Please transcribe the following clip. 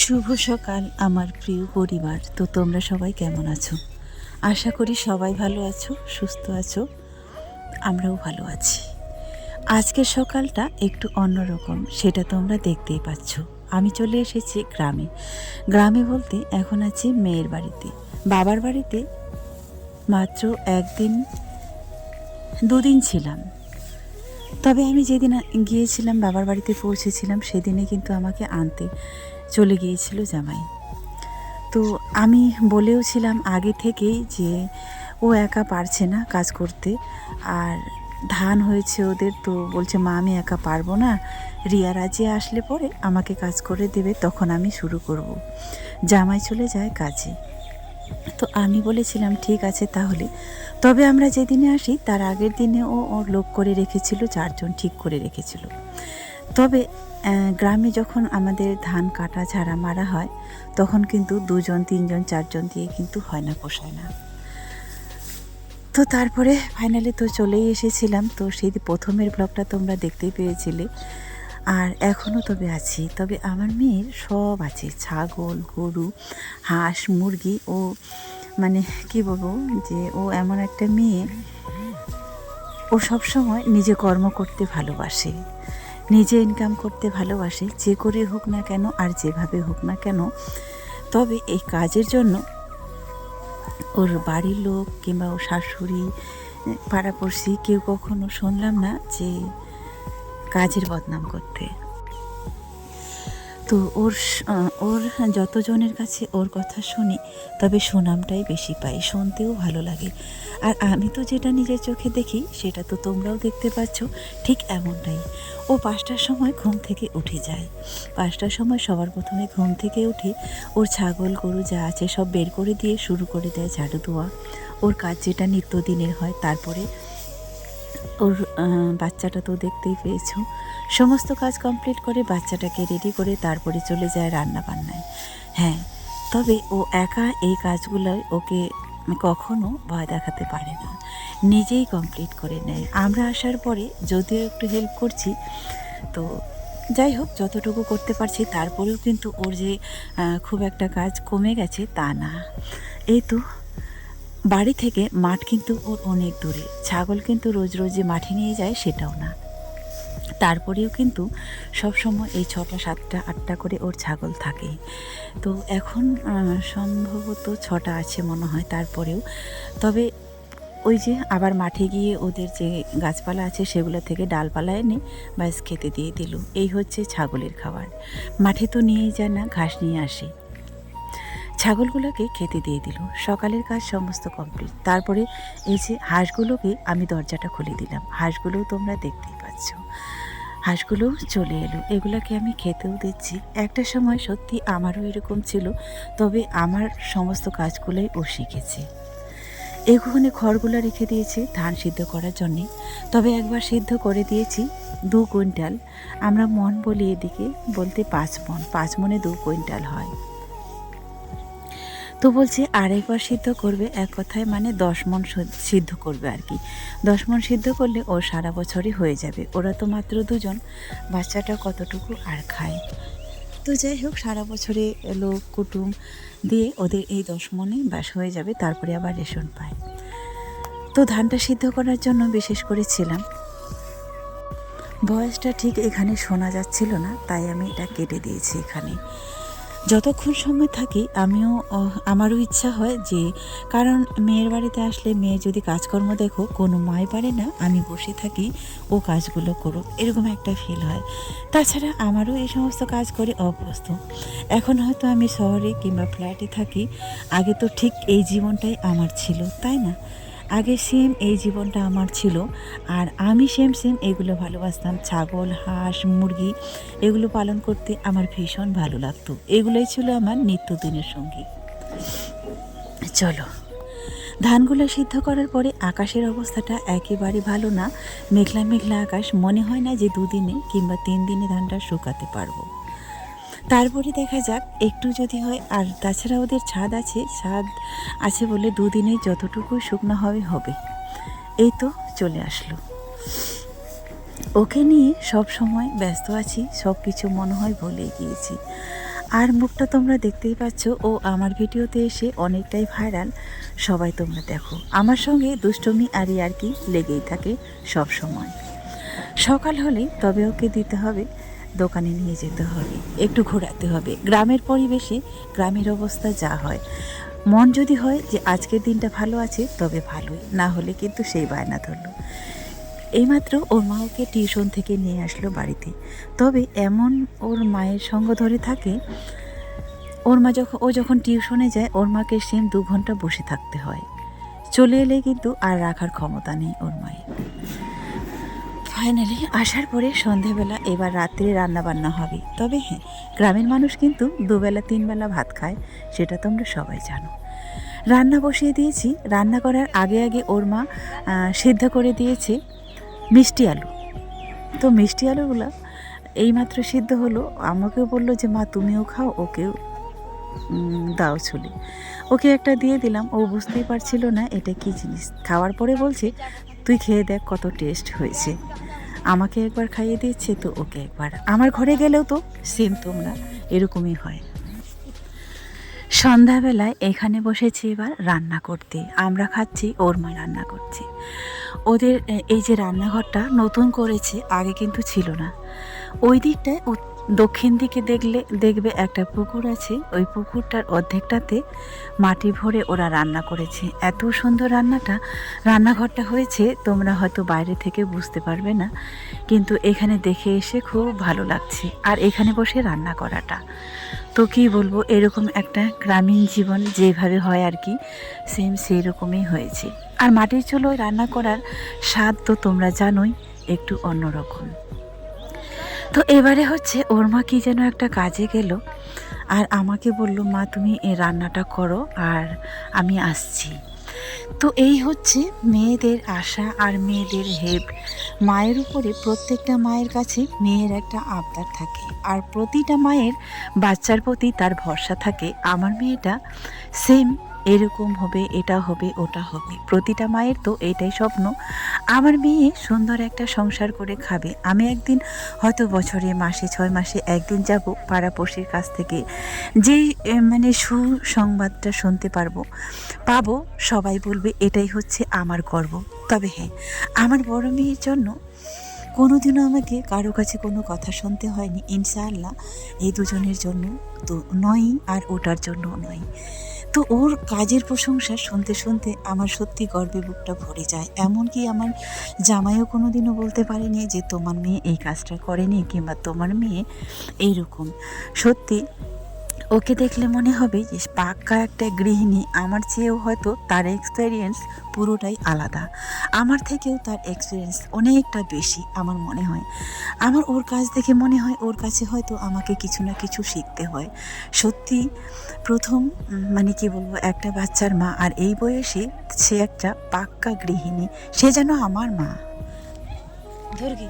শুভ সকাল, আমার প্রিয় পরিবার। তো তোমরা সবাই কেমন আছো? আশা করি সবাই ভালো আছো, সুস্থ আছো, আমরাও ভালো আছি। আজকের সকালটা একটু অন্যরকম, সেটা তোমরা দেখতেই পাচ্ছ। আমি চলে এসেছি গ্রামে। গ্রামে বলতে এখন আছি মেয়ের বাড়িতে। বাবার বাড়িতে মাত্র একদিন, দুদিন ছিলাম। তবে আমি যেদিন গিয়েছিলাম, বাবার বাড়িতে পৌঁছেছিলাম, সেদিনে কিন্তু আমাকে আনতে চলে গিয়েছিল জামাই। তো আমি বলেও ছিলাম আগে থেকেই যে ও একা পারছে না কাজ করতে। আর ধান হয়েছে ওদের তো বলছে, মা, আমি একা পারব না। রিয়া রাজিয়ে আসলে পরে আমাকে কাজ করে দেবে, তখন আমি শুরু করব। জামাই চলে যায় কাজে। তো আমি বলেছিলাম, ঠিক আছে তাহলে। তবে আমরা যেদিনে আসি, তার আগের দিনে ও ওর লোক করে রেখেছিল, চারজন ঠিক করে রেখেছিল। তবে গ্রামে যখন আমাদের ধান কাটা, ঝাড়া, মারা হয়, তখন কিন্তু দুজন, তিনজন, চারজন দিয়ে কিন্তু হয় না, পোষায় না। তো তারপরে ফাইনালি তো চলেই এসেছিলাম। তো সেই প্রথমের ব্লগটা তোমরা দেখতেই পেয়েছিলে। আর এখনও তবে আছি। তবে আমার মেয়ের সব আছে। ছাগল, গরু, হাঁস, মুরগি ও মানে কি বলব যে ও এমন একটা মেয়ে। ও সবসময় নিজে কর্ম করতে ভালোবাসে। নিজে ইনকাম করতে ভালোবাসে, যে করে হোক না কেন আর যেভাবে হোক না কেন, তবে এই কাজের জন্য ওর বাড়ির লোক কিংবা ওর শাশুড়ি, পাড়াপড়শি কেউ কখনো শুনলাম না যে কাজের বদনাম করতে। তো ওর ওর যতজনের কাছে ওর কথা শুনি, তবে সুনামটাই বেশি পাই, শুনতেও ভালো লাগে। আর আমি তো যেটা নিজের চোখে দেখি, সেটা তো তোমরাও দেখতে পাচ্ছ, ঠিক এমনটাই। ও পাঁচটার সময় ঘুম থেকে উঠে যায়। পাঁচটার সময় সবার প্রথমে ঘুম থেকে উঠে ওর ছাগল, গরু যা আছে সব বের করে দিয়ে শুরু করে দেয় ঝাড়ু ধোয়া। ওর কাজ যেটা নিত্যদিনের হয়, তারপরে ওর বাচ্চাটা তো দেখতেই পেয়েছ সমস্ত কাজ কমপ্লিট করে বাচ্চাটাকে রেডি করে তারপরে চলে যায় রান্না বান্নায় হ্যাঁ তবে ও একা এই কাজগুলোয় ওকে কখনো ভয় দেখাতে পারে না। নিজেই কমপ্লিট করে নেয়। আমরা আসার পরে যদিও একটু হেল্প করছি, তো যাই হোক, যতটুকু করতে পারছি, তারপরেও কিন্তু ওর যে খুব একটা কাজ কমে গেছে তা না। এই তো, বাড়ি থেকে মাঠ কিন্তু ওর অনেক দূরে। ছাগল কিন্তু রোজ রোজ যে মাঠে নিয়ে যায়, সেটাও না। তারপরেও কিন্তু সব সময় এই ছটা, সাতটা, আটটা করে ওর ছাগল থাকে। তো এখন সম্ভবত ছটা আছে মনে হয় তারপরেও। তবে ওই যে আবার মাঠে গিয়ে ওদের যে গাছপালা আছে সেগুলো থেকে ডালপালা এনে ব্যাস খেতে দিয়ে দিল। এই হচ্ছে ছাগলের খাবার। মাঠে তো নিয়েই যায় না, ঘাস নিয়ে আসে। ছাগলগুলোকে খেতে দিয়ে দিল। সকালের কাজ সমস্ত কমপ্লিট। তারপরে এই যে হাঁসগুলোকে আমি দরজাটা খুলে দিলাম। হাঁসগুলোও তোমরা দেখতেই পাচ্ছ। হাঁসগুলো চলে এলো। এগুলাকে আমি খেতেও দিচ্ছি। একটা সময় সত্যি আমারও এরকম ছিল, তবে আমার সমস্ত কাজগুলোই ও শিখেছে। এখানে খড়গুলো রেখে দিয়েছি ধান সিদ্ধ করার জন্যে। তবে একবার সিদ্ধ করে দিয়েছি দু কুইন্টাল। আমরা মন বলি এদিকে বলতে পাঁচ মন। পাঁচ মনে দু কুইন্টাল হয়। তো বলছে আরেকবার সিদ্ধ করবে এক কথায় মানে দশ মন সিদ্ধ করবে আর কি। দশ মন সিদ্ধ করলে ও সারা বছরই হয়ে যাবে। ওরা তো মাত্র দুজন, বাচ্চাটা কতটুকু আর খায়? তো যাই হোক, সারা বছরে লোক কুটুম দিয়ে ওদের এই দশ মনে বাস হয়ে যাবে, তারপরে আবার রেশন পায়। তো ধানটা সিদ্ধ করার জন্য বিশেষ করে ছিলাম। ভয়েসটা ঠিক এখানে শোনা যাচ্ছিল না, তাই আমি এটা কেটে দিয়েছি এখানে। যতক্ষণ সময় থাকি, আমিও আমারও ইচ্ছা হয় যে, কারণ মেয়ের বাড়িতে আসলে মেয়ে যদি কাজকর্ম দেখো, কোনো মায় পারে না, আমি বসে থাকি, ও কাজগুলো করুক, এরকম একটা ফিল হয়। তাছাড়া আমারও এই সমস্ত কাজ করে অভ্যস্ত। এখন হয়তো আমি শহরে কিংবা ফ্ল্যাটে থাকি, আগে তো ঠিক এই জীবনটাই আমার ছিল, তাই না? আগে সেম এই জীবনটা আমার ছিল, আর আমি সেম সেম এগুলো ভালোবাসতাম, ছাগল, হাঁস, মুরগি, এগুলো পালন করতে আমার ভীষণ ভালো লাগতো। এগুলোই ছিল আমার নিত্যদিনের সঙ্গী। চলো, ধানগুলো সিদ্ধ করার পরে আকাশের অবস্থাটা একেবারে ভালো না, মেঘলা মেঘলা আকাশ, মনে হয় না যে দুদিনে কিংবা তিন দিনে ধানটা শুকাতে পারব। তারপরে দেখা যাক, একটু যদি হয়, আর তাছাড়া ওদের ছাদ আছে ছাদ আছে বলে দুদিনে যতটুকু শুকনো হবে হবে। এই তো চলে আসলো। ওকে নিয়ে সব সময় ব্যস্ত আছি, সব কিছু মনে হয় ভুলে গিয়েছি। আর মুখটা তোমরা দেখতেই পাচ্ছ, ও আমার ভিডিওতে এসে অনেকটাই ভাইরাল সবাই তোমরা দেখো। আমার সঙ্গে দুষ্টমি আর আর কি লেগেই থাকে সব সময়। সকাল হলে তবে ওকে দিতে হবে দোকানে নিয়ে যেতে হবে, একটু ঘোরাতে হবে। গ্রামের পরিবেশে গ্রামের অবস্থা যা হয়। মন যদি হয় যে আজকের দিনটা ভালো আছে, তবে ভালোই। না হলে কিন্তু সেই বায়না ধরলো। এইমাত্র ওর মা ওকে টিউশন থেকে নিয়ে আসলো বাড়িতে। তবে এমন ওর মায়ের সঙ্গ ধরে থাকে, ওর মা যখন ও যখন টিউশনে যায়, ওর মাকে সেম দু ঘণ্টা বসে থাকতে হয়। চলে এলে কিন্তু আর রাখার ক্ষমতা নেই ওর মায়ের। ফাইনালি আসার পরে সন্ধেবেলা এবার রাত্রে রান্না বান্না হবে। তবে হ্যাঁ গ্রামের মানুষ কিন্তু দুবেলা, তিনবেলা ভাত খায়, সেটা তোমরা সবাই জানো। রান্না বসিয়ে দিয়েছি। রান্না করার আগে আগে ওর মা সিদ্ধ করে দিয়েছে মিষ্টি আলু। তো মিষ্টি আলুগুলো এইমাত্র সিদ্ধ হলো। আমাকেও বলল যে, মা, তুমিও খাও, ওকেও দাও ছুলে। ওকে একটা দিয়ে দিলাম। ও বুঝতেই পারছিল না এটা কি জিনিস। খাওয়ার পরে বলছে, তুই খেয়ে দেখ কত টেস্ট হয়েছে। আমাকে একবার খাইয়ে দিচ্ছে তো ওকে একবার। আমার ঘরে গেলেও তো সেম তোমরা, এরকমই হয়। সন্ধ্যাবেলায় এখানে বসেছি এবার রান্না করতে। আমরা খাচ্ছি, ওর মা রান্না করছে। ওদের এই যে রান্নাঘরটা নতুন করেছে, আগে কিন্তু ছিল না। ওই দিকটায় দক্ষিণ দিকে দেখলে, দেখবে একটা পুকুর আছে। ওই পুকুরটার অর্ধেকটাতে মাটি ভরে ওরা রান্না করেছে। এত সুন্দর রান্নাটা, রান্নাঘরটা হয়েছে, তোমরা হয়তো বাইরে থেকে বুঝতে পারবে না, কিন্তু এখানে দেখে এসে খুব ভালো লাগছে। আর এখানে বসে রান্না করাটা। তো কি বলব, এরকম একটা গ্রামীণ জীবন যেভাবে হয় আর কি সেম সেই রকমই হয়েছে। আর মাটির চুলোয় রান্না করার স্বাদ তো তোমরা জানোই, একটু অন্যরকম। তো এবারে হচ্ছে ওর মা কি যেন একটা কাজে গেল আর আমাকে বলল, মা, তুমি এই রান্নাটা করো আর আমি আসছি। তো এই হচ্ছে মেয়েদের আশা আর মেয়েদের হেড মায়ের উপরে প্রত্যেকটা মায়ের কাছে মেয়ের একটা আবদার থাকে আর প্রতিটা মায়ের বাচ্চার প্রতি তার ভরসা থাকে। আমার মেয়েটা সেম এরকম হবে, এটা হবে, ওটা হবে। প্রতিটা মায়ের তো এটাই স্বপ্ন। আমার মেয়ে সুন্দর একটা সংসার করে খাবে। আমি একদিন হয়তো বছরে মাসে ছয় মাসে একদিন যাব পাড়াপড়শির কাছ থেকে। যেই মানে সুসংবাদটা শুনতে পারব, পাবো, সবাই বলবে এটাই হচ্ছে আমার গর্ব। তবে হ্যাঁ আমার বড় মেয়ের জন্য কোনোদিনও আমাকে কারও কাছে কোনো কথা শুনতে হয়নি, ইনশাআল্লাহ। এই দুজনের জন্য তো নয় আর ওটার জন্য নয় তো ওর কাজের প্রশংসা শুনতে শুনতে আমার সত্যি গর্বে বুকটা ভরে যায়। এমনকি আমার জামাইও কোনো দিনও বলতে পারেনি যে, তোমার মেয়ে এই কাজটা করেনি কিংবা তোমার মেয়ে এইরকম। সত্যি ওকে দেখলে মনে হবে যে পাক্কা একটা গৃহিণী। আমার চেয়েও হয়তো তার এক্সপেরিয়েন্স পুরোটাই আলাদা। আমার থেকেও তার এক্সপিরিয়েন্স অনেকটা বেশি, আমার মনে হয়। আমার ওর কাজ দেখে মনে হয় ওর কাছে হয়তো আমাকে কিছু না কিছু শিখতে হয়। সত্যি, প্রথম মানে কি বলব, একটা বাচ্চার মা আর এই বয়সে সে একটা পাক্কা গৃহিণী। সে যেন আমার মা। ধরবি